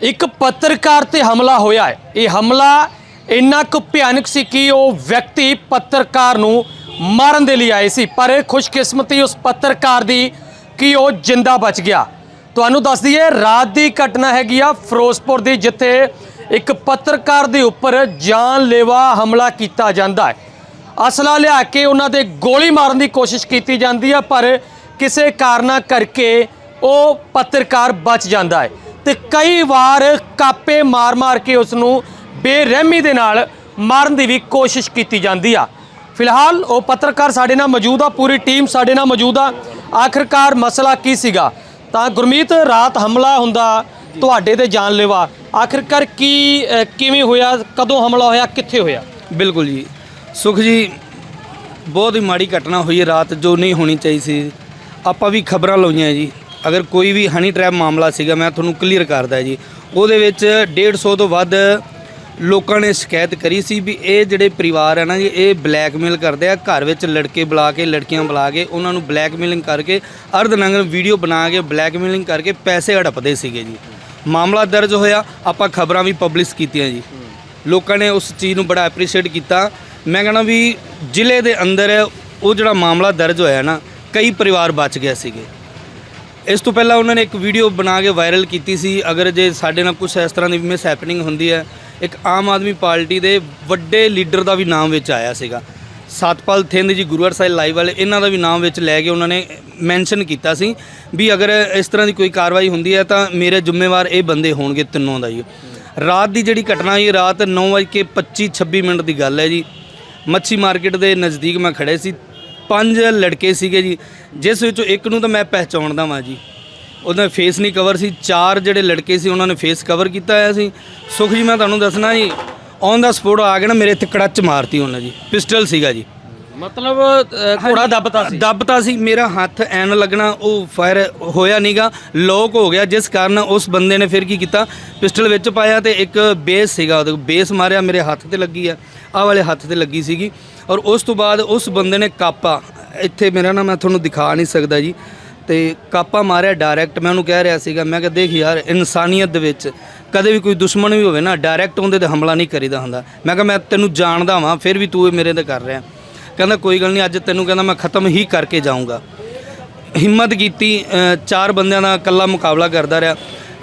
ਇੱਕ ਪੱਤਰਕਾਰ ਤੇ ਹਮਲਾ ਹੋਇਆ ਹੈ। ਇਹ ਹਮਲਾ ਇੰਨਾ ਕੁ ਭਿਆਨਕ ਸੀ ਕਿ ਉਹ ਵਿਅਕਤੀ ਪੱਤਰਕਾਰ ਨੂੰ ਮਾਰਨ ਦੇ ਲਈ ਆਏ ਸੀ। ਪਰ ਖੁਸ਼ਕਿਸਮਤੀ ਉਸ ਪੱਤਰਕਾਰ ਦੀ ਕਿ ਉਹ ਜਿੰਦਾ ਬਚ ਗਿਆ। ਤੁਹਾਨੂੰ ਦੱਸ ਦਈਏ, ਰਾਤ ਦੀ ਘਟਨਾ ਹੈਗੀ ਆ ਫਿਰੋਜ਼ਪੁਰ ਦੀ, ਜਿੱਥੇ ਇੱਕ ਪੱਤਰਕਾਰ ਦੇ ਉੱਪਰ ਜਾਨਲੇਵਾ ਹਮਲਾ ਕੀਤਾ ਜਾਂਦਾ ਹੈ। ਅਸਲਾ ਲਿਆ ਕੇ ਉਹਨਾਂ ਦੇ ਗੋਲੀ ਮਾਰਨ ਦੀ ਕੋਸ਼ਿਸ਼ ਕੀਤੀ ਜਾਂਦੀ ਹੈ ਪਰ ਕਿਸੇ ਕਾਰਨਾ ਕਰਕੇ ਉਹ ਪੱਤਰਕਾਰ ਬਚ ਜਾਂਦਾ ਹੈ। ਤੇ ਕਈ ਵਾਰ ਕਾਪੇ ਮਾਰ-ਮਾਰ ਕੇ ਉਸ ਨੂੰ ਬੇਰਹਿਮੀ ਦੇ ਨਾਲ ਮਾਰਨ ਦੀ ਵੀ ਕੋਸ਼ਿਸ਼ ਕੀਤੀ ਜਾਂਦੀ ਆ। ਫਿਲਹਾਲ ਉਹ ਪੱਤਰਕਾਰ ਸਾਡੇ ਨਾਲ ਮੌਜੂਦ ਆ, ਪੂਰੀ ਟੀਮ ਸਾਡੇ ਨਾਲ ਮੌਜੂਦ ਆ। ਆਖਰਕਾਰ ਮਸਲਾ ਕੀ ਸੀਗਾ? ਤਾਂ ਗੁਰਮੀਤ, ਰਾਤ ਹਮਲਾ ਹੁੰਦਾ ਤੁਹਾਡੇ ਤੇ ਜਾਨਲੇਵਾ। ਆਖਰਕਾਰ ਕੀ ਕਿਵੇਂ ਹੋਇਆ? ਕਦੋਂ ਹਮਲਾ ਹੋਇਆ? ਕਿੱਥੇ ਹੋਇਆ? ਬਿਲਕੁਲ ਜੀ। ਸੁਖ ਜੀ, ਬਹੁਤ ਹੀ ਮਾੜੀ ਘਟਨਾ ਹੋਈ ਹੈ ਰਾਤ, ਜੋ ਨਹੀਂ ਹੋਣੀ ਚਾਹੀਦੀ ਸੀ। ਆਪਾਂ ਵੀ ਖਬਰਾਂ ਲਾਈਆਂ ਜੀ। ਅਗਰ ਕੋਈ ਵੀ ਹਨੀ ਟ੍ਰੈਪ ਮਾਮਲਾ ਸੀਗਾ, ਮੈਂ ਤੁਹਾਨੂੰ ਕਲੀਅਰ ਕਰਦਾ ਜੀ। ਉਹਦੇ ਵਿੱਚ 150 ਤੋਂ ਵੱਧ ਲੋਕਾਂ ਨੇ ਸ਼ਿਕਾਇਤ ਕਰੀ ਸੀ ਵੀ ਇਹ ਜਿਹੜੇ ਪਰਿਵਾਰ ਹੈ ਨਾ ਜੀ, ਇਹ ਬਲੈਕਮੇਲ ਕਰਦੇ ਆ। ਘਰ ਵਿੱਚ ਲੜਕੇ ਬੁਲਾ ਕੇ, ਲੜਕੀਆਂ ਬੁਲਾ ਕੇ, ਉਹਨਾਂ ਨੂੰ ਬਲੈਕਮੇਲਿੰਗ ਕਰਕੇ ਅਰਧਨੰਗਨ ਵੀਡੀਓ ਬਣਾ ਕੇ, ਬਲੈਕਮੇਲਿੰਗ ਕਰਕੇ ਪੈਸੇ ਹੜਪਦੇ ਸੀਗੇ ਜੀ। ਮਾਮਲਾ ਦਰਜ ਹੋਇਆ, ਆਪਾਂ ਖਬਰਾਂ ਵੀ ਪਬਲਿਸ਼ ਕੀਤੀਆਂ ਜੀ। ਲੋਕਾਂ ਨੇ ਉਸ ਚੀਜ਼ ਨੂੰ ਬੜਾ ਐਪਰੀਸ਼ੀਏਟ ਕੀਤਾ। ਮੈਂ ਕਹਿੰਦਾ ਵੀ ਜ਼ਿਲ੍ਹੇ ਦੇ ਅੰਦਰ ਉਹ ਜਿਹੜਾ ਮਾਮਲਾ ਦਰਜ ਹੋਇਆ ਨਾ, ਕਈ ਪਰਿਵਾਰ ਬਚ ਗਏ ਸੀਗੇ। ਇਸ ਤੋਂ ਪਹਿਲਾਂ ਉਹਨਾਂ ਨੇ ਇੱਕ ਵੀਡੀਓ ਬਣਾ ਕੇ ਵਾਇਰਲ ਕੀਤੀ ਸੀ। ਅਗਰ ਜੇ ਸਾਡੇ ਨਾਲ ਕੁਝ ਇਸ ਤਰ੍ਹਾਂ ਦੀ ਮਿਸ ਹੈਪਨਿੰਗ ਹੁੰਦੀ ਹੈ, ਇੱਕ ਆਮ ਆਦਮੀ ਪਾਰਟੀ ਦੇ ਵੱਡੇ ਲੀਡਰ ਦਾ ਵੀ ਨਾਮ ਵਿੱਚ ਆਇਆ ਸੀਗਾ। ਸਤਪਾਲ ਥਿੰਦ ਜੀ ਗੁਰੂਵਾਰ ਸਾਹਿਬ ਲਾਈਵ ਵਾਲੇ, ਇਹਨਾਂ ਦਾ ਵੀ ਨਾਮ ਵਿੱਚ ਲੈ ਕੇ ਉਹਨਾਂ ਨੇ ਮੈਂਸ਼ਨ ਕੀਤਾ ਸੀ ਵੀ ਅਗਰ ਇਸ ਤਰ੍ਹਾਂ ਦੀ ਕੋਈ ਕਾਰਵਾਈ ਹੁੰਦੀ ਹੈ ਤਾਂ ਮੇਰੇ ਜ਼ਿੰਮੇਵਾਰ ਇਹ ਬੰਦੇ ਹੋਣਗੇ ਤਿੰਨੋਂ ਦਾ ਜੀ ਰਾਤ ਦੀ ਜਿਹੜੀ ਘਟਨਾ ਇਹ ਰਾਤ 9:25 26 ਮਿੰਟ ਦੀ ਗੱਲ ਹੈ ਜੀ। ਮੱਛੀ ਮਾਰਕੀਟ ਦੇ ਨਜ਼ਦੀਕ ਮੈਂ ਖੜੇ ਸੀ। ਪੰਜ ਲੜਕੇ ਸੀਗੇ ਜੀ ਜਿਸ ਵਿੱਚੋਂ ਇੱਕ ਨੂੰ ਤਾਂ ਮੈਂ ਪਹਿਚਾਣਦਾ ਵਾਂ ਜੀ। ਉਹਦਾ ਫੇਸ ਨਹੀਂ ਕਵਰ ਸੀ ਚਾਰ ਜਿਹੜੇ ਲੜਕੇ ਸੀ ਉਹਨਾਂ ਨੇ ਫੇਸ ਕਵਰ ਕੀਤਾ ਹੋਇਆ ਸੀ। ਸੁਖ ਜੀ ਮੈਂ ਤੁਹਾਨੂੰ ਦੱਸਣਾ ਜੀ ਔਨ ਦਾ ਸਪੋਟ ਆ ਕੇ ਨਾ ਮੇਰੇ ਇੱਥੇ ਕੜੱਚ ਮਾਰਤੀ ਉਹਨਾਂ ਜੀ ਪਿਸਟਲ ਸੀਗਾ ਜੀ। ਮਤਲਬ ਘੋੜਾ ਦੱਬਤਾ ਸੀ? ਦੱਬਤਾ ਸੀ ਮੇਰਾ ਹੱਥ ਐਨ ਲੱਗਣਾ ਉਹ ਫਾਇਰ ਹੋਇਆ ਨਹੀਂਗਾ ਲੋਕ ਹੋ ਗਿਆ ਜਿਸ ਕਾਰਨ ਉਸ ਬੰਦੇ ਨੇ ਫਿਰ ਕੀ ਕੀਤਾ ਪਿਸਟਲ ਵਿੱਚ ਪਾਇਆ ਤੇ ਇੱਕ ਬੇਸ ਸੀਗਾ ਉਹਦੇ ਬੇਸ ਮਾਰਿਆ ਮੇਰੇ ਹੱਥ ਤੇ ਲੱਗੀ ਆ ਆਹ ਵਾਲੇ ਹੱਥ ਤੇ ਲੱਗੀ ਸੀਗੀ। ਔਰ ਉਸ ਤੋਂ ਬਾਅਦ ਉਸ ਬੰਦੇ ਨੇ ਕਾਪਾ, ਇੱਥੇ ਮੇਰਾ ਨਾ ਮੈਂ ਤੁਹਾਨੂੰ ਦਿਖਾ ਨਹੀਂ ਸਕਦਾ ਜੀ। ਤੇ ਕਾਪਾ ਮਾਰਿਆ ਡਾਇਰੈਕਟ ਮੈਂ ਉਹਨੂੰ ਕਹਿ ਰਿਹਾ ਸੀਗਾ, ਮੈਂ ਕਿਹਾ ਦੇਖ ਯਾਰ, ਇਨਸਾਨੀਅਤ ਦੇ ਵਿੱਚ ਕਦੇ ਵੀ ਕੋਈ ਦੁਸ਼ਮਣ ਵੀ ਹੋਵੇ ਨਾ ਡਾਇਰੈਕਟ ਉਹਦੇ ਤੇ ਹਮਲਾ ਨਹੀਂ ਕਰੀਦਾ ਹੁੰਦਾ। ਮੈਂ ਕਿਹਾ ਮੈਂ ਤੈਨੂੰ ਜਾਣਦਾ ਵਾਂ, ਫਿਰ ਵੀ ਤੂੰ ਇਹ ਮੇਰੇ ਤੇ ਕਰ ਰਿਹਾ। ਕਹਿੰਦਾ ਕੋਈ ਗੱਲ ਨਹੀਂ, ਅੱਜ ਤੈਨੂੰ ਕਹਿੰਦਾ ਮੈਂ ਖਤਮ ਹੀ ਕਰਕੇ ਜਾਊਂਗਾ। ਹਿੰਮਤ ਕੀਤੀ ਚਾਰ ਬੰਦਿਆਂ ਦਾ ਇਕੱਲਾ ਮੁਕਾਬਲਾ ਕਰਦਾ ਰਿਹਾ।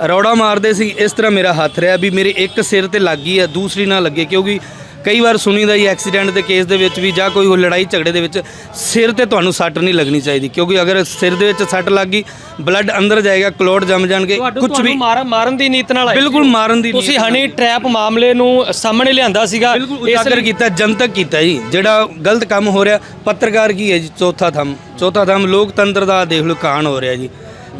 ਰੌੜਾ ਮਾਰਦੇ ਸੀ, ਇਸ ਤਰ੍ਹਾਂ ਮੇਰਾ ਹੱਥ ਰਿਹਾ ਵੀ ਮੇਰੇ ਇੱਕ ਸਿਰ ਤੇ ਲੱਗੀ ਹੈ, ਦੂਸਰੀ ਨਾ ਲੱਗੇ, ਕਿਉਂਕਿ ਕਈ ਵਾਰ ਸੁਣੀਦਾ ਹੀ ਐਕਸੀਡੈਂਟ ਦੇ ਕੇਸ ਦੇ ਵਿੱਚ ਵੀ ਜਾਂ ਕੋਈ ਹੋਰ ਲੜਾਈ ਝਗੜੇ ਦੇ ਵਿੱਚ ਸਿਰ ਤੇ ਤੁਹਾਨੂੰ ਸੱਟ ਨਹੀਂ ਲੱਗਣੀ ਚਾਹੀਦੀ ਕਿਉਂਕਿ ਅਗਰ ਸਿਰ ਦੇ ਵਿੱਚ ਸੱਟ ਲੱਗ ਗਈ ਬਲੱਡ ਅੰਦਰ ਜਾਏਗਾ ਕਲੋਟ ਜੰਮ ਜਾਣਗੇ ਕੁਝ ਵੀ। ਮਾਰਨ ਮਾਰਨ ਦੀ ਨੀਤ ਨਾਲ ਬਿਲਕੁਲ। ਮਾਰਨ ਦੀ ਤੁਸੀਂ। ਹਨੀ ਟ੍ਰੈਪ ਮਾਮਲੇ ਨੂੰ ਸਾਹਮਣੇ ਲਿਆਂਦਾ ਸੀਗਾ। ਉਜਾਗਰ ਕੀਤਾ ਜਨਤਕ ਕੀਤਾ ਜੀ। ਜਿਹੜਾ ਗਲਤ ਕੰਮ ਹੋ ਰਿਹਾ ਪੱਤਰਕਾਰ ਕੀ ਹੈ ਜੀ? ਚੌਥਾ ਥੰਮ। ਚੌਥਾ ਥੰਮ ਲੋਕਤੰਤਰ ਦਾ ਦੇਖ ਲਓ ਕਾਣ ਹੋ ਰਿਹਾ ਜੀ।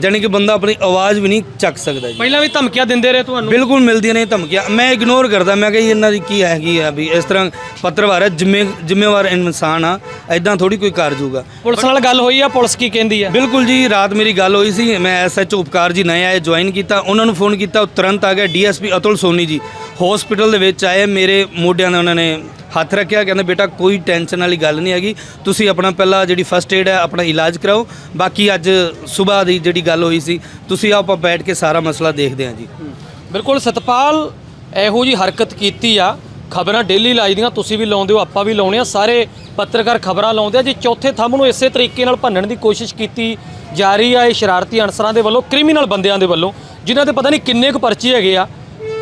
ਜਾਣੀ ਕਿ ਬੰਦਾ ਆਪਣੀ ਆਵਾਜ਼ ਵੀ ਨਹੀਂ ਚੱਕ ਸਕਦਾ ਜੀ। ਪਹਿਲਾਂ ਵੀ ਧਮਕੀਆਂ ਦਿੰਦੇ ਰਹੇ ਤੁਹਾਨੂੰ? ਬਿਲਕੁਲ ਮਿਲਦੀਆਂ ਨੇ ਧਮਕੀਆਂ। ਮੈਂ ਇਗਨੋਰ ਕਰਦਾ ਮੈਂ ਕਿਹਾ ਇਹਨਾਂ ਦੀ ਕੀ ਹੈਗੀ ਆ ਵੀ ਇਸ ਤਰ੍ਹਾਂ ਪੱਤਰਕਾਰ ਹੈ ਜ਼ਿੰਮੇ ਜ਼ਿੰਮੇਵਾਰ ਇਨਸਾਨ ਆ ਐਦਾਂ ਥੋੜੀ ਕੋਈ ਕਰ ਜੂਗਾ। ਪੁਲਿਸ ਨਾਲ ਗੱਲ ਹੋਈ ਆ ਪੁਲਿਸ ਕੀ ਕਹਿੰਦੀ ਆ? ਬਿਲਕੁਲ ਜੀ ਰਾਤ ਮੇਰੀ ਗੱਲ ਹੋਈ ਸੀ ਮੈਂ ਐਸਐਚਓ ਉਪਕਾਰ ਜੀ ਨਏ ਆਏ ਜੁਆਇਨ ਕੀਤਾ ਉਹਨਾਂ ਨੂੰ ਫੋਨ ਕੀਤਾ ਉਹ ਤੁਰੰਤ ਆ ਗਿਆ ਡੀਐਸਪੀ ਅਤੁਲ ਸੋਨੀ ਜੀ। ਹਸਪੀਟਲ ਦੇ ਵਿੱਚ ਆਏ ਮੇਰੇ ਮੋਢਿਆਂ ਦੇ ਉਹਨਾਂ ਨੇ ਹੱਥ ਰੱਖਿਆ, ਕਹਿੰਦੇ, ਬੇਟਾ, ਕੋਈ ਟੈਨਸ਼ਨ ਵਾਲੀ ਗੱਲ ਨਹੀਂ ਹੈਗੀ। ਤੁਸੀਂ ਆਪਣਾ ਪਹਿਲਾਂ ਜਿਹੜੀ ਫਸਟ ਏਡ ਹੈ, ਆਪਣਾ ਇਲਾਜ ਕਰਾਓ। ਬਾਕੀ ਅੱਜ ਸਵੇਰ ਦੀ ਜਿਹੜੀ ਗੱਲ ਹੋਈ ਸੀ, ਤੁਸੀਂ ਆਪਾਂ ਬੈਠ ਕੇ ਸਾਰਾ ਮਸਲਾ ਦੇਖਦੇ ਹਾਂ ਜੀ। ਬਿਲਕੁਲ, ਸਤਪਾਲ, ਇਹੋ ਜੀ ਹਰਕਤ ਕੀਤੀ ਆ। ਖਬਰਾਂ ਡੇਲੀ ਲਾਈਦੀਆਂ ਤੁਸੀਂ ਵੀ ਲਾਉਂਦੇ ਹੋ, ਆਪਾਂ ਵੀ ਲਾਉਣੇ ਆ ਸਾਰੇ ਪੱਤਰਕਾਰ ਖਬਰਾਂ ਲਾਉਂਦੇ ਆ। ਜੇ ਚੌਥੇ ਥੰਮ ਨੂੰ ਇਸੇ ਤਰੀਕੇ ਨਾਲ ਭੰਨਣ ਦੀ ਕੋਸ਼ਿਸ਼ ਕੀਤੀ ਜਾ ਰਹੀ ਆ, ਇਹ ਸ਼ਰਾਰਤੀ ਅਨਸਰਾਂ ਦੇ ਵੱਲੋਂ ਕ੍ਰਿਮੀਨਲ ਬੰਦਿਆਂ ਦੇ ਵੱਲੋਂ, ਜਿਨ੍ਹਾਂ 'ਤੇ ਪਤਾ ਨਹੀਂ ਕਿੰਨੇ ਕੁ ਪਰਚੇ ਹੈਗੇ ਆ,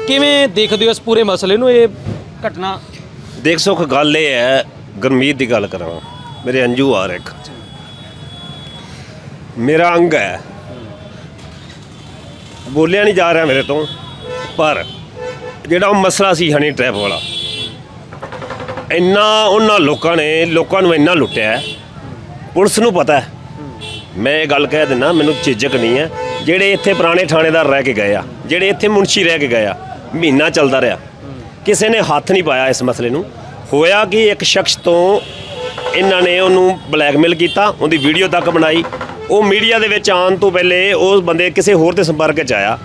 ਕਿਵੇਂ ਦੇਖਦੇ ਹੋ ਇਸ ਪੂਰੇ ਮਸਲੇ ਨੂੰ? ਇਹ ਘਟਨਾ ਦੇਖ ਸੁਖ ਗੱਲ ਇਹ ਹੈ, ਗੁਰਮੀਤ ਦੀ ਗੱਲ ਕਰਾਂ, ਮੇਰੇ ਅੰਜੂ ਆ ਇੱਕ। ਮੇਰਾ ਅੰਗ ਹੈ। ਬੋਲਿਆ ਨਹੀਂ ਜਾ ਰਿਹਾ ਮੇਰੇ ਤੋਂ, ਪਰ ਜਿਹੜਾ ਉਹ ਮਸਲਾ ਸੀ ਹਨੀ ਟ੍ਰੈਪ ਵਾਲਾ, ਇੰਨਾ ਉਹਨਾਂ ਲੋਕਾਂ ਨੇ, ਲੋਕਾਂ ਨੂੰ ਇੰਨਾ ਲੁੱਟਿਆ ਪੁਲਿਸ ਨੂੰ ਪਤਾ ਹੈ। ਮੈਂ ਇਹ ਗੱਲ ਕਹਿ ਦਿੰਦਾ, ਮੈਨੂੰ ਝਿਜਕ ਨਹੀਂ ਹੈ। ਜਿਹੜੇ ਇੱਥੇ ਪੁਰਾਣੇ ਥਾਣੇਦਾਰ ਰਹਿ ਕੇ ਗਏ ਆ, ਜਿਹੜੇ ਇੱਥੇ ਮੁਨਸ਼ੀ ਰਹਿ ਕੇ ਗਏ ਆ, ਮਹੀਨਾ ਚੱਲਦਾ ਰਿਹਾ। ਕਿਸੇ ਨੇ ਹੱਥ ਨਹੀਂ ਪਾਇਆ ਇਸ ਮਸਲੇ ਨੂੰ। ਹੋਇਆ ਕਿ, ਇੱਕ ਸ਼ਖਸ ਤੋਂ ਇਹਨਾਂ ਨੇ ਉਹਨੂੰ ਬਲੈਕਮੇਲ ਕੀਤਾ, ਉਹਦੀ ਵੀਡੀਓ ਤੱਕ ਬਣਾਈ। ਉਹ ਮੀਡੀਆ ਦੇ ਵਿੱਚ ਆਉਣ ਤੋਂ ਪਹਿਲੇ ਉਹ ਬੰਦੇ ਕਿਸੇ ਹੋਰ ਦੇ ਸੰਪਰਕ 'ਚ ਆਇਆ।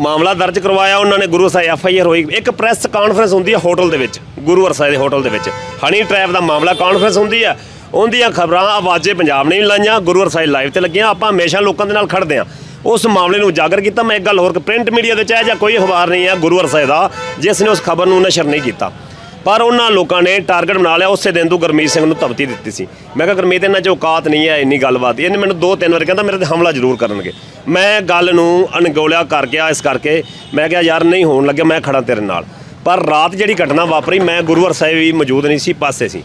ਮਾਮਲਾ ਦਰਜ ਕਰਵਾਇਆ, ਉਹਨਾਂ ਨੇ Guru Sahib F I R ਹੋਈ। ਇੱਕ ਪ੍ਰੈਸ ਕਾਨਫਰੰਸ ਹੁੰਦੀ ਹੈ ਹੋਟਲ ਦੇ ਵਿੱਚ, ਗੁਰੂ ਅਰਸਾਏ ਦੇ ਹੋਟਲ ਦੇ ਵਿੱਚ। ਹਨੀ ਟ੍ਰੈਪ ਦਾ ਮਾਮਲਾ ਕਾਨਫਰੰਸ ਹੁੰਦੀ ਹੈ। ਉਹਦੀਆਂ ਖਬਰਾਂ ਆਵਾਜ਼ੇ ਪੰਜਾਬ ਨੇ ਵੀ ਲਾਈਆਂ, ਗੁਰੂ ਅਰਸਾਏ ਲਾਈਵ ਤੇ ਲੱਗੀਆਂ। ਆਪਾਂ ਹਮੇਸ਼ਾ ਲੋਕਾਂ ਦੇ ਨਾਲ ਖੜਦੇ ਹਾਂ। ਉਸ ਮਾਮਲੇ ਨੂੰ ਉਜਾਗਰ ਕੀਤਾ। ਮੈਂ ਇੱਕ ਗੱਲ ਹੋਰ ਪ੍ਰਿੰਟ ਮੀਡੀਆ ਦੇ ਚਾਹੇ ਜਾਂ ਕੋਈ ਅਖਬਾਰ ਨਹੀਂ ਹੈ ਗੁਰੂ ਅਰਸਾਏ ਦਾ, ਜਿਸ ਨੇ ਉਸ ਖਬਰ ਨੂੰ ਨਸ਼ਰ ਨਹੀਂ ਕੀਤਾ। ਪਰ ਉਹਨਾਂ ਲੋਕਾਂ ਨੇ ਟਾਰਗੇਟ ਬਣਾ ਲਿਆ, ਉਸੇ ਦਿਨ ਤੋਂ ਗੁਰਮੀਤ ਸਿੰਘ ਨੂੰ ਧਮਕੀ ਦਿੱਤੀ ਸੀ। ਮੈਂ ਕਿਹਾ, ਗੁਰਮੀਤ ਇਹਨਾਂ 'ਚ ਔਕਾਤ ਨਹੀਂ ਹੈ, ਇੰਨੀ ਗੱਲਬਾਤ ਇਹਨੇ ਮੈਨੂੰ ਦੋ ਤਿੰਨ ਵਾਰ ਕਹਿੰਦਾ, ਮੇਰੇ ਤੇ ਹਮਲਾ ਜ਼ਰੂਰ ਕਰਨਗੇ। ਮੈਂ ਗੱਲ ਨੂੰ ਅਣਗੌਲਿਆ ਕਰ ਗਿਆ ਇਸ ਕਰਕੇ ਮੈਂ ਕਿਹਾ, ਯਾਰ ਨਹੀਂ ਹੋਣ ਲੱਗਿਆ, ਮੈਂ ਖੜਾ ਤੇਰੇ ਨਾਲ। ਪਰ ਰਾਤ ਜਿਹੜੀ ਘਟਨਾ ਵਾਪਰੀ, ਮੈਂ ਗੁਰੂਵਰ ਸਾਹਿਬ ਵੀ ਮੌਜੂਦ ਨਹੀਂ ਸੀ, ਪਾਸੇ ਸੀ।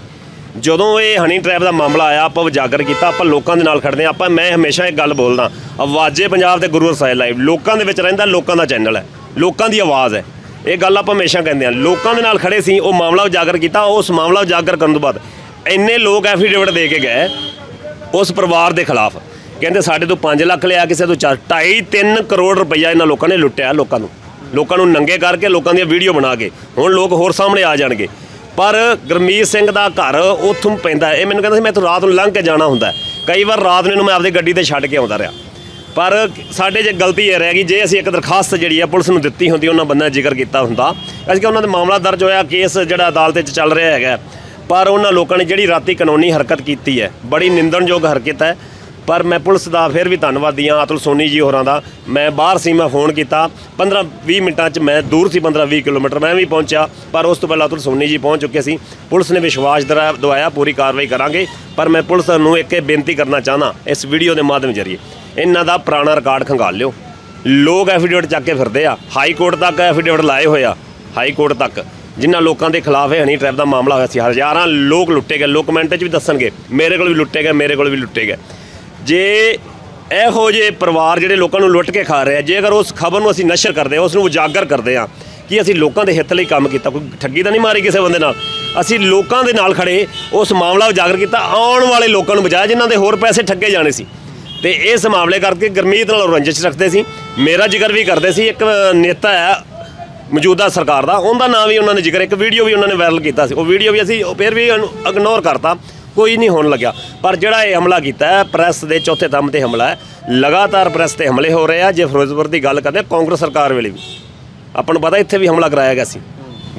ਜਦੋਂ ਇਹ ਹਨੀ ਟ੍ਰੈਪ ਦਾ ਮਾਮਲਾ ਆਇਆ, ਆਪਾਂ ਉਜਾਗਰ ਕੀਤਾ, ਆਪਾਂ ਲੋਕਾਂ ਦੇ ਨਾਲ ਖੜਦੇ ਹਾਂ, ਆਪਾਂ ਮੈਂ ਹਮੇਸ਼ਾ ਇੱਕ ਗੱਲ ਬੋਲਦਾ ਆਵਾਜ਼ੇ ਪੰਜਾਬ ਤੇ ਗੁਰੂ ਰਸਾਇਲ ਲਾਈਵ ਲੋਕਾਂ ਦੇ ਵਿੱਚ ਰਹਿੰਦਾ, ਲੋਕਾਂ ਦਾ ਚੈਨਲ ਹੈ, ਲੋਕਾਂ ਦੀ ਆਵਾਜ਼ ਹੈ। ਇਹ ਗੱਲ ਆਪਾਂ ਹਮੇਸ਼ਾ ਕਹਿੰਦੇ ਹਾਂ, ਲੋਕਾਂ ਦੇ ਨਾਲ ਖੜੇ ਸੀ, ਉਹ ਮਾਮਲਾ ਉਜਾਗਰ ਕੀਤਾ, ਉਸ ਮਾਮਲਾ ਉਜਾਗਰ ਕਰਨ ਤੋਂ ਬਾਅਦ ਇੰਨੇ ਲੋਕ ਐਫੀਡੇਵਿਟ ਦੇ ਕੇ ਗਏ ਉਸ ਪਰਿਵਾਰ ਦੇ ਖਿਲਾਫ। ਕਹਿੰਦੇ ਸਾਡੇ ਤੋਂ 5 ਲੱਖ ਲਿਆ, ਕਿਸੇ ਤੋਂ 2.5 3 ਕਰੋੜ ਰੁਪਈਆ ਇਹਨਾਂ ਲੋਕਾਂ ਨੇ ਲੁੱਟਿਆ, ਲੋਕਾਂ ਨੂੰ। ਲੋਕਾਂ ਨੂੰ ਨੰਗੇ ਕਰਕੇ, ਲੋਕਾਂ ਦੀਆਂ ਵੀਡੀਓ ਬਣਾ ਕੇ। ਹੁਣ ਲੋਕ ਹੋਰ ਸਾਹਮਣੇ ਆ ਜਾਣਗੇ। ਪਰ ਗੁਰਮੀਤ ਸਿੰਘ ਦਾ ਘਰ ਉੱਥੋਂ ਪੈਂਦਾ ਇਹ ਮੈਨੂੰ ਕਹਿੰਦਾ ਸੀ, ਮੈਂ ਇੱਥੋਂ ਰਾਤ ਨੂੰ ਲੰਘ ਕੇ ਜਾਣਾ ਹੁੰਦਾ ਕਈ ਵਾਰ ਰਾਤ ਨੂੰ ਇਹਨੂੰ ਮੈਂ ਆਪਦੀ ਗੱਡੀ ਤੇ ਛੱਡ ਕੇ ਆਉਂਦਾ ਰਿਹਾ। ਪਰ ਸਾਡੇ 'ਚ ਗਲਤੀ ਇਹ ਰਹਿ ਗਈ, ਜੇ ਅਸੀਂ ਇੱਕ ਦਰਖਾਸਤ ਜਿਹੜੀ ਆ ਪੁਲਿਸ ਨੂੰ ਦਿੱਤੀ ਹੁੰਦੀ, ਉਹਨਾਂ ਬੰਦਿਆਂ ਜ਼ਿਕਰ ਕੀਤਾ ਹੁੰਦਾ। ਅਸੀਂ ਕਿ ਉਹਨਾਂ ਦਾ ਮਾਮਲਾ ਦਰਜ ਹੋਇਆ, ਕੇਸ ਜਿਹੜਾ ਅਦਾਲਤ 'ਚ ਚੱਲ ਰਿਹਾ ਹੈਗਾ। ਪਰ ਉਹਨਾਂ ਲੋਕਾਂ ਨੇ ਜਿਹੜੀ ਰਾਤੀ ਕਾਨੂੰਨੀ ਹਰਕਤ ਕੀਤੀ ਹੈ, ਬੜੀ ਨਿੰਦਣਯੋਗ ਹਰਕਤ ਹੈ। ਪਰ ਮੈਂ ਪੁਲਿਸ ਦਾ ਫਿਰ ਵੀ ਧੰਨਵਾਦੀ ਹਾਂ ਅਤੁਲ ਸੋਨੀ ਜੀ ਹੋਰਾਂ ਦਾ। ਮੈਂ ਬਾਹਰ ਸੀ, ਮੈਂ ਫੋਨ ਕੀਤਾ। 15 20 ਮਿੰਟਾਂ 'ਚ ਮੈਂ ਦੂਰ ਸੀ 15 20 ਕਿਲੋਮੀਟਰ। ਮੈਂ ਵੀ ਪਹੁੰਚਿਆ, ਪਰ ਉਸ ਤੋਂ ਪਹਿਲਾਂ ਅਤੁਲ ਸੋਨੀ ਜੀ ਪਹੁੰਚ ਚੁੱਕੇ ਸੀ। ਪੁਲਿਸ ਨੇ ਵਿਸ਼ਵਾਸ ਦਰਾ- ਦਵਾਇਆ, ਪੂਰੀ ਕਾਰਵਾਈ ਕਰਾਂਗੇ। ਪਰ ਮੈਂ ਪੁਲਿਸ ਨੂੰ ਇੱਕ ਇਹ ਬੇਨਤੀ ਕਰਨਾ ਚਾਹਨਾ ਇਸ ਵੀਡੀਓ ਦੇ ਮਾਧਿਅਮ ਜਰੀਏ। ਇਹਨਾਂ ਦਾ ਪੁਰਾਣਾ ਰਿਕਾਰਡ ਖੰਗਾਲ ਲਿਓ। ਲੋਕ ਐਫੀਡੇਵਿਟ ਚੱਕ ਕੇ ਫਿਰਦੇ ਆ। ਹਾਈ ਕੋਰਟ ਤੱਕ ਐਫੀਡੇਵਿਟ ਲਾਏ ਹੋਏ ਆ, ਹਾਈ ਕੋਰਟ ਤੱਕ। ਜਿਨ੍ਹਾਂ ਲੋਕਾਂ ਦੇ ਖਿਲਾਫ ਇਹ ਹਨੀ ਟ੍ਰੈਪ ਦਾ ਮਾਮਲਾ ਹੋਇਆ ਸੀ, ਹਜ਼ਾਰਾਂ ਲੋਕ ਲੁੱਟੇ ਗਏ। ਲੋਕ ਕਮੈਂਟ 'ਚ ਵੀ ਦੱਸਣਗੇ, ਮੇਰੇ ਕੋਲ ਵੀ ਲੁੱਟੇ ਗਏ, ਮੇਰੇ ਕੋਲ ਵੀ ਲੁੱਟੇ ਗਏ। ਜੇ ਇਹੋ ਜਿਹੇ ਪਰਿਵਾਰ ਜਿਹੜੇ ਲੋਕਾਂ ਨੂੰ ਲੁੱਟ ਕੇ ਖਾ ਰਹੇ ਆ ਜੇਕਰ ਉਸ ਖਬਰ ਨੂੰ ਅਸੀਂ ਨਸ਼ਰ ਕਰਦੇ ਆ, ਉਸ ਨੂੰ ਉਜਾਗਰ ਕਰਦੇ ਆ, ਕਿ ਅਸੀਂ ਲੋਕਾਂ ਦੇ ਹਿੱਤ ਲਈ ਕੰਮ ਕੀਤਾ? ਕੋਈ ਠੱਗੀ ਤਾਂ ਨਹੀਂ ਮਾਰੀ ਕਿਸੇ ਬੰਦੇ ਨਾਲ? ਅਸੀਂ ਲੋਕਾਂ ਦੇ ਨਾਲ ਖੜੇ ਉਸ ਮਾਮਲਾ ਉਜਾਗਰ ਕੀਤਾ, ਆਉਣ ਵਾਲੇ ਲੋਕਾਂ ਨੂੰ ਬਚਾਇਆ, ਜਿਨ੍ਹਾਂ ਦੇ ਹੋਰ ਪੈਸੇ ਠੱਗੇ ਜਾਣੇ ਸੀ। ਤੇ ਇਸ ਮਾਮਲੇ ਕਰਕੇ ਗਰਮੀਤ ਨਾਲ ਰੰਜਿਸ਼ ਰੱਖਦੇ ਸੀ। ਮੇਰਾ ਜ਼ਿਕਰ ਵੀ ਕਰਦੇ ਸੀ, ਇੱਕ ਨੇਤਾ ਹੈ, ਮੌਜੂਦਾ ਸਰਕਾਰ ਦਾ, ਉਹਦਾ ਨਾਮ ਵੀ ਉਹਨਾਂ ਨੇ ਜ਼ਿਕਰ, ਇੱਕ ਵੀਡੀਓ ਵੀ ਉਹਨਾਂ ਨੇ ਵਾਇਰਲ ਕੀਤਾ ਸੀ। ਉਹ ਵੀਡੀਓ ਵੀ ਅਸੀਂ ਫਿਰ ਵੀ ਇਗਨੋਰ ਕਰਤਾ। ਕੋਈ ਨਹੀਂ ਹੋਣ ਲੱਗਿਆ। ਪਰ ਜਿਹੜਾ ਇਹ ਹਮਲਾ ਕੀਤਾ ਹੈ ਪ੍ਰੈਸ ਦੇ ਚੌਥੇ ਦਮ ਤੇ ਹਮਲਾ ਹੈ। ਲਗਾਤਾਰ ਪ੍ਰੈਸ ਤੇ ਹਮਲੇ ਹੋ ਰਹੇ ਆ। ਜੇ ਫਿਰੋਜ਼ਪੁਰ ਦੀ ਗੱਲ ਕਰਦੇ ਕਾਂਗਰਸ ਸਰਕਾਰ ਵੇਲੇ ਵੀ। ਆਪਾਂ ਨੂੰ ਪਤਾ ਇੱਥੇ ਵੀ ਹਮਲਾ ਕਰਾਇਆ ਗਿਆ ਸੀ।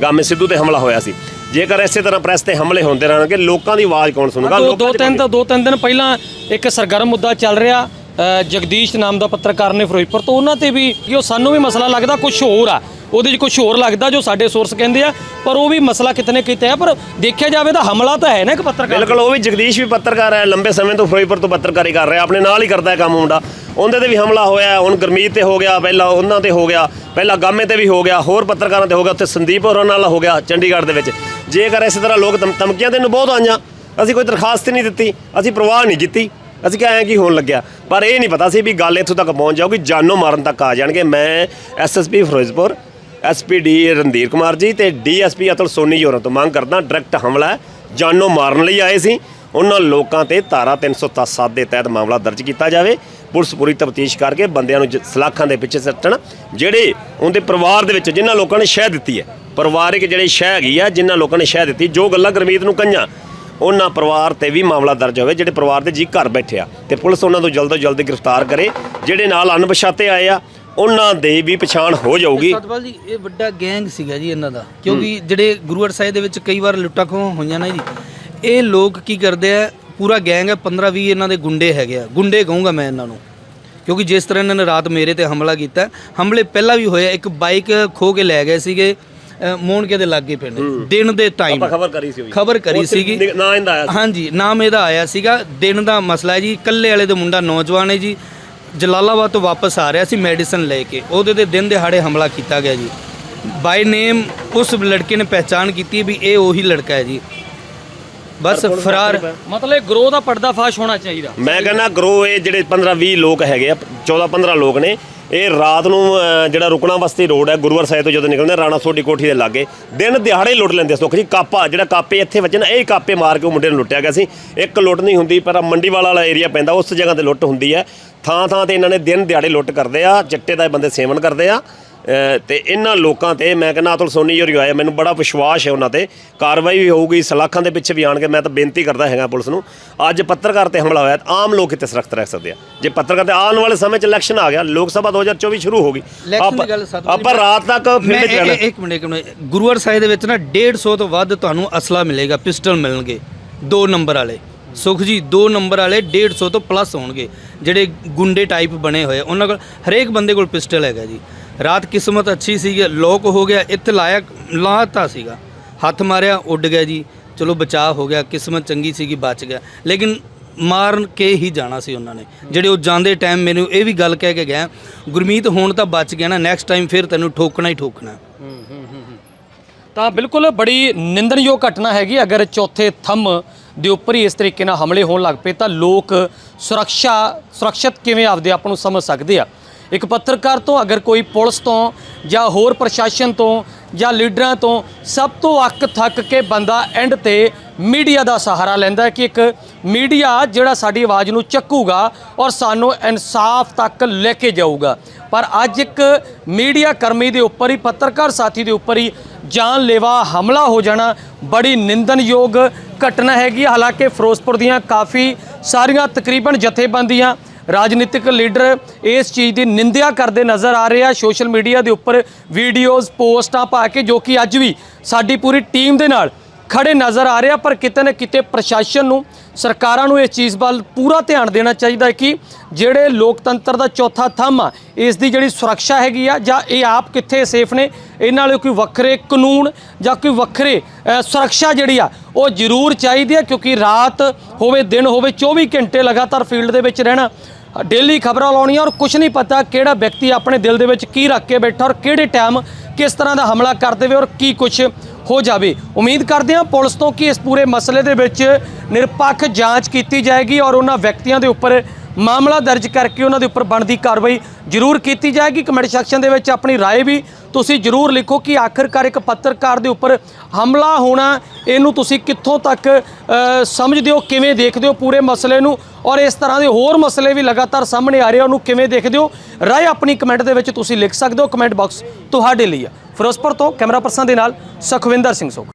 ਗਾਮੇ ਸਿੱਧੂ ਤੇ ਹਮਲਾ ਹੋਇਆ ਸੀ। ਜੇਕਰ ਇਸੇ ਤਰ੍ਹਾਂ ਪ੍ਰੈਸ ਤੇ ਹਮਲੇ ਹੁੰਦੇ ਰਹਿਣਗੇ ਲੋਕਾਂ ਦੀ ਆਵਾਜ਼ ਕੌਣ ਸੁਣੇਗਾ? ਦੋ ਦੋ ਤਿੰਨ ਤਾਂ ਦੋ ਤਿੰਨ ਦਿਨ ਪਹਿਲਾਂ ਇੱਕ ਸਰਗਰਮ ਮੁੱਦਾ ਚੱਲ ਰਿਹਾ। ਜਗਦੀਸ਼ ਨਾਮ ਦਾ ਪੱਤਰਕਾਰ ਨੇ ਫਿਰੋਜ਼ਪੁਰ ਤੋਂ। ਉਹਨਾਂ ਤੇ ਵੀ ਕਿ ਉਹ ਸਾਨੂੰ ਵੀ ਮਸਲਾ ਲੱਗਦਾ ਕੁਝ ਹੋਰ ਆ। ਉਹਦੇ 'ਚ ਕੁਝ ਹੋਰ ਲੱਗਦਾ ਜੋ ਸਾਡੇ ਸੋਰਸ ਕਹਿੰਦੇ ਆ ਪਰ ਉਹ ਵੀ ਮਸਲਾ ਕਿਤਨੇ ਕਿਤੇ ਹੈ ਪਰ ਦੇਖਿਆ ਜਾਵੇ ਤਾਂ ਹਮਲਾ ਤਾਂ ਹੈ ਨਾ ਇੱਕ ਪੱਤਰਕਾਰ ਬਿਲਕੁਲ ਉਹ ਵੀ ਜਗਦੀਸ਼ ਵੀ ਪੱਤਰਕਾਰ ਹੈ ਲੰਬੇ ਸਮੇਂ ਤੋਂ ਫਿਰੋਜ਼ਪੁਰ ਤੋਂ ਪੱਤਰਕਾਰੀ ਕਰ ਰਿਹਾ ਆਪਣੇ ਨਾਲ ਹੀ ਕਰਦਾ ਹੈ ਕੰਮ ਮੁੰਡਾ। ਉਹਦੇ ਤੇ ਵੀ ਹਮਲਾ ਹੋਇਆ ਹੈ, ਹੁਣ ਗੁਰਮੀਤ ਤੇ ਹੋ ਗਿਆ ਪਹਿਲਾਂ ਉਹਨਾਂ ਤੇ ਹੋ ਗਿਆ ਪਹਿਲਾਂ ਗਾਮੇ ਤੇ ਵੀ ਹੋ ਗਿਆ ਹੋਰ ਪੱਤਰਕਾਰਾਂ ਤੇ ਹੋ ਗਿਆ ਉੱਥੇ ਸੰਦੀਪ ਹੋਰਾਂ ਨਾਲ ਹੋ ਗਿਆ ਚੰਡੀਗੜ੍ਹ ਦੇ ਵਿੱਚ। ਜੇਕਰ ਇਸੇ ਤਰ੍ਹਾਂ ਲੋਕ ਧਮ- ਧਮਕੀਆਂ ਤੈਨੂੰ ਬਹੁਤ ਆਈਆਂ ਅਸੀਂ ਕੋਈ ਦਰਖਾਸਤ ਨਹੀਂ ਦਿੱਤੀ ਅਸੀਂ ਪ੍ਰਵਾਹ ਨਹੀਂ ਕੀਤੀ ਅਸੀਂ ਕਿਹਾ ਐਂ ਕੀ ਹੋਣ ਲੱਗਿਆ। ਪਰ ਇਹ ਨਹੀਂ ਪਤਾ ਸੀ ਵੀ ਗੱਲ ਇੱਥੋਂ ਤੱਕ ਪਹੁੰਚ ਜਾਊਗੀ ਜਾਨੋਂ ਮਾਰਨ ਤੱਕ ਆ ਜਾਣਗੇ। ਮੈਂ ਐਸਐਸਪੀ ਫਿਰੋਜ਼ਪੁਰ ਐਸਪੀਡੀ ਰਣਧੀਰ ਕੁਮਾਰ ਜੀ ਤੇ ਡੀਐਸਪੀ ਅਤਲ ਸੋਨੀ ਜੀ ਹੋਰਾਂ ਤੋਂ ਮੰਗ ਕਰਦਾ ਡਾਇਰੈਕਟ ਹਮਲਾ ਹੈ, ਜਾਨੋਂ ਮਾਰਨ ਲਈ ਆਏ ਸੀ। ਉਹਨਾਂ ਲੋਕਾਂ ਤੇ ਧਾਰਾ 307 ਦੇ ਤਹਿਤ ਮਾਮਲਾ ਦਰਜ ਕੀਤਾ ਜਾਵੇ। ਪੁਲਿਸ ਪੂਰੀ ਤਫਤੀਸ਼ ਕਰਕੇ ਬੰਦਿਆਂ ਨੂੰ ਜ- ਸਲਾਖਾਂ ਦੇ ਪਿੱਛੇ ਸੱਟਣ। ਜਿਹੜੇ ਉਹਦੇ ਪਰਿਵਾਰ ਦੇ ਵਿੱਚ ਜਿਨ੍ਹਾਂ ਲੋਕਾਂ ਨੇ ਸ਼ਹਿ ਦਿੱਤੀ ਹੈ। ਪਰਿਵਾਰਿਕ ਜਿਹੜੇ ਸ਼ਹਿ ਹੈਗੀ ਆ ਜਿਨ੍ਹਾਂ ਲੋਕਾਂ ਨੇ ਸ਼ਹਿ ਦਿੱਤੀ ਜੋ ਗੱਲਾਂ ਗੁਰਮੀਤ ਨੂੰ ਕਹੀਆਂ ਉਹਨਾਂ ਪਰਿਵਾਰ ਤੇ ਵੀ ਮਾਮਲਾ ਦਰਜ ਹੋਵੇ। ਜਿਹੜੇ ਪਰਿਵਾਰ ਦੇ ਜੀ ਘਰ ਬੈਠੇ ਆ ਤੇ ਪੁਲਿਸ ਉਹਨਾਂ ਤੋਂ ਜਲਦ ਤੋਂ ਜਲਦ ਗ੍ਰਿਫਤਾਰ ਕਰੇ। ਜਿਹੜੇ ਨਾਲ ਅਣਪਛਾਤੇ ਆਏ ਆ ਉਹਨਾਂ ਦੇ ਵੀ ਪਛਾਣ ਹੋ ਜਾਊਗੀ। ਸਤਪਾਲ ਜੀ ਇਹ ਵੱਡਾ ਗੈਂਗ ਸੀਗਾ ਜੀ ਇਹਨਾਂ ਦਾ। ਕਿਉਂਕਿ ਜਿਹੜੇ ਗੁਰੂਵਰ ਸਾਹਿਬ ਦੇ ਵਿੱਚ ਕਈ ਵਾਰ ਲੁੱਟਾਂ ਖੋਹਾਂ ਹੋਈਆਂ ਨਾ ਜੀ ਇਹ ਲੋਕ ਕੀ ਕਰਦੇ ਆ ਪੂਰਾ ਗੈਂਗ ਹੈ 15 20 ਇਹਨਾਂ ਦੇ ਗੁੰਡੇ ਹੈਗੇ ਆ। ਗੁੰਡੇ ਕਹੂੰਗਾ ਮੈਂ ਇਹਨਾਂ ਨੂੰ। ਕਿਉਂਕਿ ਜਿਸ ਤਰ੍ਹਾਂ ਇਹਨਾਂ ਨੇ ਰਾਤ ਮੇਰੇ ਤੇ ਹਮਲਾ ਕੀਤਾ ਹਮਲੇ ਪਹਿਲਾਂ ਵੀ ਹੋਇਆ ਇੱਕ ਬਾਈਕ ਖੋ ਕੇ ਲੈ ਗਏ ਸੀਗੇ ਅ, ਮੋਹਣਕੇ ਦੇ ਲਾਗੇ ਪਿੰਡ ਦਿਨ ਦੇ ਟਾਈਮ ਆਪਾਂ ਖਬਰ ਕਰੀ ਸੀ। ਖਬਰ ਕਰੀ ਸੀਗੀ। ਨਿ- ਇਹਦਾ ਆਇਆ। ਹਾਂਜੀ ਨਾਮ ਇਹਦਾ ਆਇਆ ਸੀਗਾ। ਦਿਨ ਦਾ ਮਸਲਾ ਹੈ ਜੀ ਕੱਲੇ ਵਾਲੇ ਦੇ ਮੁੰਡਾ ਨੌਜਵਾਨ ਹੈ ਜੀ ਜਲਾਲਾਬਾਦ ਤੋਂ ਵਾਪਸ ਆ ਰਿਹਾ ਸੀ ਮੈਡੀਸਨ ਲੈ ਕੇ। ਉਹਦੇ ਤੇ ਦਿਨ ਦਿਹਾੜੇ ਹਮਲਾ ਕੀਤਾ ਗਿਆ ਜੀ। ਬਾਈ ਨੇਮ ਉਸ ਲੜਕੇ ਨੇ ਪਹਿਚਾਣ ਕੀਤੀ ਵੀ ਇਹ ਉਹੀ ਲੜਕਾ ਹੈ ਜੀ। ਬਸ ਫਰਾਰ ਮਤਲਬ ਗਰੋਹ ਦਾ ਪਰਦਾਫਾਸ਼ ਹੋਣਾ ਚਾਹੀਦਾ। ਮੈਂ ਕਹਿੰਦਾ ਗਰੋ ਇਹ ਜਿਹੜੇ 15 20 ਲੋਕ ਹੈਗੇ ਆ 14 15 ਲੋਕ ਨੇ ਇਹ ਰਾਤ ਨੂੰ ਅਹ, ਜਿਹੜਾ ਰੁਕਣਾ ਬਸਤੀ ਰੋਡ ਹੈ ਗੁਰੂਵਰ ਸਾਹਿਬ ਤੋਂ ਜਦੋਂ ਨਿਕਲਦੇ ਆ, ਰਾਣਾ ਸੋਢੀ ਕੋਠੀ ਦੇ ਲਾਗੇ ਦਿਨ ਦਿਹਾੜੇ ਲੁੱਟ ਲੈਂਦੇ ਆ ਸੁੱਖ ਜੀ। ਕਾਪਾ ਜਿਹੜਾ ਕਾਪੇ ਇੱਥੇ ਵੱਜੇ ਨਾ ਇਹ ਕਾਪੇ ਮਾਰ ਕੇ ਉਹ ਮੁੰਡੇ ਨੂੰ ਲੁੱਟਿਆ ਗਿਆ ਸੀ। ਇੱਕ ਲੁੱਟ ਨਹੀਂ ਹੁੰਦੀ ਪਰ ਆਹ ਮੰਡੀ ਵਾਲਾ ਵਾਲਾ ਏਰੀਆ ਪੈਂਦਾ ਉਸ ਜਗ੍ਹਾ ਤੇ ਲੁੱਟ ਹੁੰਦੀ ਹੈ। ਥਾਂ ਥਾਂ ਤੇ ਇਹਨਾਂ ਨੇ ਦਿਨ ਦਿਹਾੜੇ ਲੁੱਟ ਕਰਦੇ ਆ ਚਿੱਟੇ ਦਾ ਇਹ ਬੰਦੇ ਸੇਵਨ ਕਰਦੇ ਆ। ਤੇ ਇਹਨਾਂ ਲੋਕਾਂ ਤੇ ਮੈਂ ਕਹਿੰਦਾ ਅਤੁਲ ਸੋਨੀ ਜੀ ਹੋਰੀ ਆਏ ਮੈਨੂੰ ਬੜਾ ਵਿਸ਼ਵਾਸ ਹੈ ਉਹਨਾਂ ਤੇ। ਕਾਰਵਾਈ ਵੀ ਹੋਊਗੀ ਸਲਾਖਾਂ ਦੇ ਪਿੱਛੇ ਵੀ ਆਣਗੇ ਮੈਂ ਤਾਂ ਬੇਨਤੀ ਕਰਦਾ ਹੈਗਾ ਪੁਲਿਸ ਨੂੰ। ਅੱਜ ਪੱਤਰਕਾਰ ਤੇ ਹਮਲਾ ਹੋਇਆ ਤਾਂ ਆਮ ਲੋਕ ਇੱਥੇ ਸੁਰੱਖਿਅਤ ਰਹਿ ਸਕਦੇ ਆ। ਜੇ ਪੱਤਰਕਾਰ ਤੇ ਆਉਣ ਵਾਲੇ ਸਮੇਂ 'ਚ ਇਲੈਕਸ਼ਨ ਆ ਗਿਆ ਲੋਕ ਸਭਾ 2024 ਸ਼ੁਰੂ ਹੋ ਗਈ। ਦੀ ਆਪਾਂ ਰਾਤ ਤੱਕ ਇਹ- ਇੱਕ ਮਿੰਟ ਇੱਕ ਮਿੰਟ। ਗੁਰੂਵਰ ਸਾਹਿਬ ਦੇ ਵਿੱਚ ਨਾ 150 ਤੋਂ ਵੱਧ ਤੁਹਾਨੂੰ ਅਸਲਾ ਮਿਲੇਗਾ ਪਿਸਟਲ ਮਿਲਣਗੇ ਦੋ ਨੰਬਰ ਵਾਲੇ। ਸੁਖ ਜੀ 2 ਨੰਬਰ ਵਾਲੇ 150 ਤੋਂ ਪਲੱਸ ਹੋਣਗੇ ਜਿਹੜੇ ਗੁੰਡੇ ਟਾਈਪ ਬਣੇ ਹੋਏ ਉਹਨਾਂ ਕੋਲ ਹਰੇਕ ਬੰਦੇ ਕੋਲ ਪਿਸਟਲ ਹੈਗਾ ਜੀ। ਰਾਤ ਕਿਸਮਤ ਅੱਛੀ ਸੀਗੀ, ਲੋਕ ਹੋ ਗਿਆ, ਇੱਥੇ ਲਾਇਆ, ਲਾਤਾ ਸੀਗਾ। ਹੱਥ ਮਾਰਿਆ, ਉੱਡ ਗਿਆ ਜੀ। ਚਲੋ ਬਚਾਅ ਹੋ ਗਿਆ, ਕਿਸਮਤ ਚੰਗੀ ਸੀਗੀ, ਬਚ ਗਿਆ। ਲੇਕਿਨ ਮਾਰਨ ਕੇ ਹੀ ਜਾਣਾ ਸੀ ਉਹਨਾਂ ਨੇ। ਜਿਹੜੇ ਉਹ ਜਾਂਦੇ ਟਾਈਮ ਮੈਨੂੰ ਇਹ ਵੀ ਗੱਲ ਕਹਿ ਕੇ ਗਿਆ ਗੁਰਮੀਤ ਹੁਣ ਤਾਂ ਬਚ ਗਿਆ ਨਾ ਨੈਕਸਟ ਟਾਈਮ ਫਿਰ ਤੈਨੂੰ ਠੋਕਣਾ ਹੀ ਠੋਕਣਾ। ਤਾਂ ਬਿਲਕੁਲ ਬੜੀ ਨਿੰਦਣਯੋਗ ਘਟਨਾ ਹੈਗੀ, ਅਗਰ ਚੌਥੇ ਥੰਮ ਦੇ ਉੱਪਰ ਹੀ ਇਸ ਤਰੀਕੇ ਨਾਲ ਹਮਲੇ ਹੋਣ ਲੱਗ ਪਏ, ਤਾਂ ਲੋਕ ਸੁਰੱਖਿਆ, ਸੁਰੱਖਿਅਤ ਕਿਵੇਂ ਆਪਦੇ ਆਪ ਨੂੰ ਸਮਝ ਸਕਦੇ ਆ? ਇੱਕ ਪੱਤਰਕਾਰ ਤੋਂ, ਅਗਰ ਕੋਈ ਪੁਲਿਸ ਤੋਂ ਜਾਂ ਹੋਰ ਪ੍ਰਸ਼ਾਸਨ ਤੋਂ ਜਾਂ ਲੀਡਰਾਂ ਤੋਂ ਸਭ ਤੋਂ ਅੱਕ ਥੱਕ ਕੇ ਬੰਦਾ ਐਂਡ ਤੇ ਮੀਡੀਆ ਦਾ ਸਹਾਰਾ ਲੈਂਦਾ ਕਿ ਇੱਕ ਮੀਡੀਆ ਜਿਹੜਾ ਸਾਡੀ ਆਵਾਜ਼ ਨੂੰ ਚੱਕੂਗਾ ਔਰ ਸਾਨੂੰ ਇਨਸਾਫ ਤੱਕ ਲੈ ਕੇ ਜਾਊਗਾ। ਪਰ ਅੱਜ ਇੱਕ ਮੀਡੀਆ ਕਰਮੀ ਦੇ ਉੱਪਰ ਹੀ, ਪੱਤਰਕਾਰ ਸਾਥੀ ਦੇ ਉੱਪਰ ਹੀ ਜਾਨਲੇਵਾ ਹਮਲਾ ਹੋ ਜਾਣਾ ਬੜੀ ਨਿੰਦਨਯੋਗ ਘਟਨਾ ਹੈਗੀ ਹਾਲਾਂਕਿ ਫਿਰੋਜ਼ਪੁਰ ਦੀਆਂ ਕਾਫੀ ਸਾਰੀਆਂ ਤਕਰੀਬਨ ਜਥੇਬੰਦੀਆਂ ਰਾਜਨੀਤਿਕ ਲੀਡਰ ਇਸ ਚੀਜ਼ ਦੀ ਨਿੰਦਿਆ ਕਰਦੇ ਨਜ਼ਰ ਆ ਰਹੇ ਆ। ਸੋਸ਼ਲ ਮੀਡੀਆ ਦੇ ਉੱਪਰ ਵੀਡੀਓਜ਼, ਪੋਸਟਾਂ ਪਾ ਕੇ ਜੋ ਕਿ ਅੱਜ ਵੀ ਸਾਡੀ ਪੂਰੀ ਟੀਮ ਦੇ ਨਾਲ ਖੜੇ ਨਜ਼ਰ ਆ ਰਿਹਾ ਪਰ ਕਿਤੇ ਨਾ ਕਿਤੇ ਪ੍ਰਸ਼ਾਸਨ ਨੂੰ, ਸਰਕਾਰਾਂ ਨੂੰ ਇਸ ਚੀਜ਼ ਵੱਲ ਪੂਰਾ ਧਿਆਨ ਦੇਣਾ ਚਾਹੀਦਾ ਹੈ ਕਿ ਜਿਹੜੇ ਲੋਕਤੰਤਰ ਦਾ ਚੌਥਾ ਥੰਮ ਆ, ਇਸ ਦੀ ਜਿਹੜੀ ਸੁਰੱਖਿਆ ਹੈਗੀ ਆ ਜਾਂ ਇਹ ਆਪ ਕਿੱਥੇ ਸੇਫ ਨੇ ਇਹਨਾਂ ਲਈ ਕੋਈ ਵੱਖਰੇ ਕਾਨੂੰਨ ਜਾਂ ਕੋਈ ਵੱਖਰੇ ਸੁਰੱਖਿਆ ਜਿਹੜੀ ਆ, ਉਹ ਜ਼ਰੂਰ ਚਾਹੀਦੀ ਆ ਕਿਉਂਕਿ ਰਾਤ ਹੋਵੇ, ਦਿਨ ਹੋਵੇ 24 ਘੰਟੇ ਲਗਾਤਾਰ ਫੀਲਡ ਦੇ ਵਿੱਚ ਰਹਿਣਾ ਡੇਲੀ ਖਬਰਾਂ ਲਾਉਣੀਆਂ ਔਰ ਕੁਝ ਨਹੀਂ ਪਤਾ ਕਿਹੜਾ ਵਿਅਕਤੀ ਆਪਣੇ ਦਿਲ ਦੇ ਵਿੱਚ ਕੀ ਰੱਖ ਕੇ ਬੈਠਾ ਔਰ ਕਿਹੜੇ ਟਾਈਮ ਕਿਸ ਤਰ੍ਹਾਂ ਦਾ ਹਮਲਾ ਕਰ ਦੇਵੇ ਔਰ ਕੀ ਕੁਝ ਹੋ ਜਾਵੇ ਉਮੀਦ ਕਰਦੇ ਹਾਂ ਪੁਲਿਸ ਤੋਂ ਕਿ ਇਸ ਪੂਰੇ ਮਸਲੇ ਦੇ ਵਿੱਚ ਨਿਰਪੱਖ ਜਾਂਚ ਕੀਤੀ ਜਾਏਗੀ ਔਰ ਉਹਨਾਂ ਵਿਅਕਤੀਆਂ ਦੇ ਉੱਪਰ ਮਾਮਲਾ ਦਰਜ ਕਰਕੇ ਉਹਨਾਂ ਦੇ ਉੱਪਰ ਬਣਦੀ ਕਾਰਵਾਈ ਜ਼ਰੂਰ ਕੀਤੀ ਜਾਏਗੀ ਕਮੈਂਟ ਸੈਕਸ਼ਨ ਦੇ ਵਿੱਚ ਆਪਣੀ رائے ਵੀ ਤੁਸੀਂ ਜ਼ਰੂਰ ਲਿਖੋ ਕਿ ਆਖਰਕਾਰ ਇੱਕ ਪੱਤਰਕਾਰ ਦੇ ਉੱਪਰ ਹਮਲਾ ਹੋਣਾ ਇਹਨੂੰ ਤੁਸੀਂ ਕਿੱਥੋਂ ਤੱਕ ਅ, ਸਮਝਦੇ ਹੋ ਕਿਵੇਂ ਦੇਖਦੇ ਹੋ ਪੂਰੇ ਮਸਲੇ ਨੂੰ ਔਰ ਇਸ ਤਰ੍ਹਾਂ ਦੇ ਹੋਰ ਮਸਲੇ ਵੀ ਲਗਾਤਾਰ ਸਾਹਮਣੇ ਆ ਰਹੇ ਆ, ਉਹਨੂੰ ਕਿਵੇਂ ਦੇਖਦੇ ਹੋ? ਰਾਏ ਆਪਣੀ ਕਮੈਂਟ ਦੇ ਵਿੱਚ ਤੁਸੀਂ ਲਿਖ ਸਕਦੇ ਹੋ ਕਮੈਂਟ ਬਾਕਸ ਤੁਹਾਡੇ ਲਈ ਆ। ਫਿਰੋਜ਼ਪੁਰ ਤੋਂ ਕੈਮਰਾ ਪਰਸਨ ਦੇ ਨਾਲ ਸੁਖਵਿੰਦਰ ਸਿੰਘ ਸੋਖ